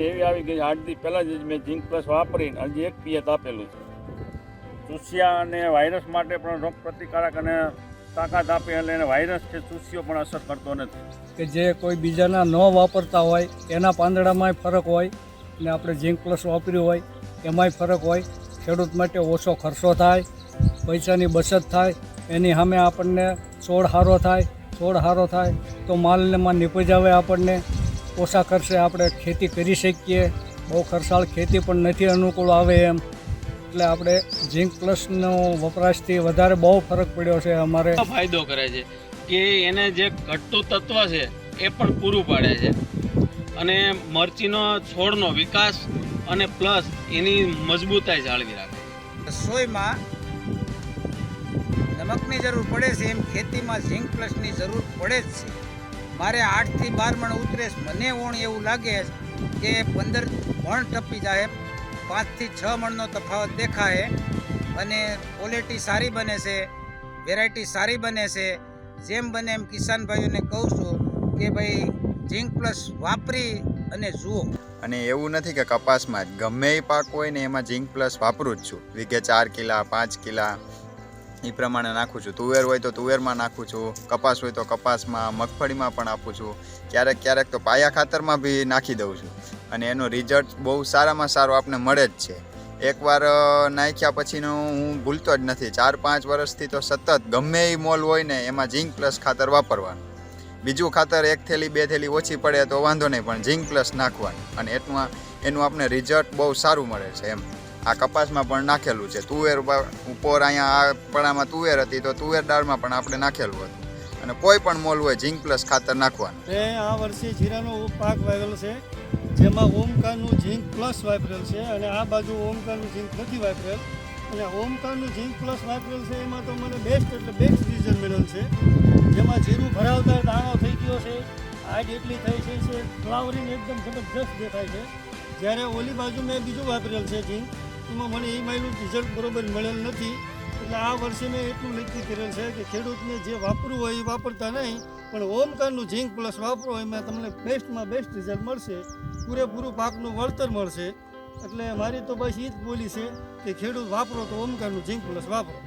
એવી આવી ગઈ, આઠ દી જ મેં ઝીંક પ્લસ વાપરીને હજી એક પિયત આપેલું છે. ચૂસિયા અને વાયરસ માટે પણ રોગ પ્રતિકારક અને તાકાત આપે એટલે એને વાયરસ છે ચૂસ્યો પણ અસર કરતો નથી. કે જે કોઈ બીજાના ન વાપરતા હોય, એના પાંદડામાંય ફરક હોય, ને આપણે ઝીંક પ્લસ વાપર્યું હોય, એમાંય ફરક હોય. ખેડૂત માટે ઓછો ખર્ચો થાય, પૈસાની બચત થાય, એની સામે આપણને છોડ સારો થાય, છોડ સારો થાય, તો માલમાં નીપજ આવે આપણને, ઓછા ખર્ચે આપણે ખેતી કરી શકીએ. બહુ ખર્ચાળ ખેતી પણ નથી અનુકૂળ આવે એમ. એટલે આપણે ઝીંક પ્લસનો વપરાશથી વધારે બહુ ફરક પડ્યો છે અમારે. ફાયદો કરે છે કે એને જે ઘટતું તત્વ છે એ પણ પૂરું પાડે છે. અને મરચીનો છોડનો વિકાસ અને પ્લસ એની મજબૂતાઈ જાળવી રાખે. રસોઈમાં નમકની જરૂર પડે છે એમ ખેતીમાં ઝીંક પ્લસની જરૂર પડે જ છે. મારે આઠથી બાર મણ ઉતરે. મને ઓણ એવું લાગે કે પંદર મણ ટપી જાય. પાંચથી છ મણનો તફાવત દેખાય અને ક્વોલિટી સારી બને છે વેરાયટી સારી બને છે. જેમ બને એમ કિસાન ભાઈઓને કહું છું કે ભાઈ ઝીંક પ્લસ વાપરી અને જુઓ. અને એવું નથી કે કપાસમાં જ. ગમે એ પાક હોય ને એમાં ઝીંક પ્લસ વાપરું જ છું. વીઘે ચાર કિલા, પાંચ કિલા એ પ્રમાણે નાખું છું. તુવેર હોય તો તુવેરમાં નાખું છું. કપાસ હોય તો કપાસમાં, મગફળીમાં પણ આપું છું. ક્યારેક ક્યારેક તો પાયા ખાતરમાં બી નાખી દઉં છું. અને એનો રિઝલ્ટ બહુ સારામાં સારો આપણને મળે જ છે. એકવાર નાખ્યા પછીનું હું ભૂલતો જ નથી. ચાર પાંચ વર્ષથી તો સતત ગમે એ મોલ હોય ને એમાં ઝીંક પ્લસ ખાતર વાપરવાનું. બીજું ખાતર એક થેલી, બે થેલી ઓછી પડે તો વાંધો નહીં, પણ ઝીંક પ્લસ નાખવાનું. અને એટલું એનું આપણે રિઝલ્ટ બહુ સારું મળે છે એમ. આ કપાસમાં પણ નાખેલું છે. તુવેર ઉપર અહીંયા આ પડામાં તુવેર હતી તો તુવેર દાળમાં પણ આપણે નાખેલું હતું. અને કોઈ પણ મોલ હોય, ઝીંક પ્લસ ખાતર નાખવાનું. મેં આ વર્ષે જીરાનો પાક વાવેલો છે, જેમાં ઓમકારનું ઝીંક પ્લસ વાપરેલ છે અને આ બાજુ ઓમકારનું ઝીંક નથી વાપરેલ. અને ઓમકારનું ઝીંક પ્લસ વાપરેલ છે, એમાં તો મને બેસ્ટ એટલે બેસ્ટ રિઝલ્ટ મળેલ છે. જેમાં જીરું ભરાવતા હાઈટ એટલી થઈ છે છે, ફ્લાવરિંગ એકદમ જબરજસ્ત દેખાય છે. જ્યારે ઓલી બાજુ મેં બીજું વાપરેલ છે ઝીંક એમાં મને એ માયનું રિઝલ્ટ બરોબર મળેલ નથી. એટલે આ વર્ષે મેં એટલું નક્કી કરેલ છે કે ખેડૂતને જે વાપરવું હોય એ વાપરતા નહીં, પણ ઓમકારનું ઝીંક પ્લસ વાપરો, એમાં તમને બેસ્ટમાં બેસ્ટ રિઝલ્ટ મળશે. પૂરેપૂરું પાકનું વળતર મળશે. એટલે મારી તો બસ એ જ બોલી છે કે ખેડૂત વાપરો તો ઓમકારનું ઝીંક પ્લસ વાપરો.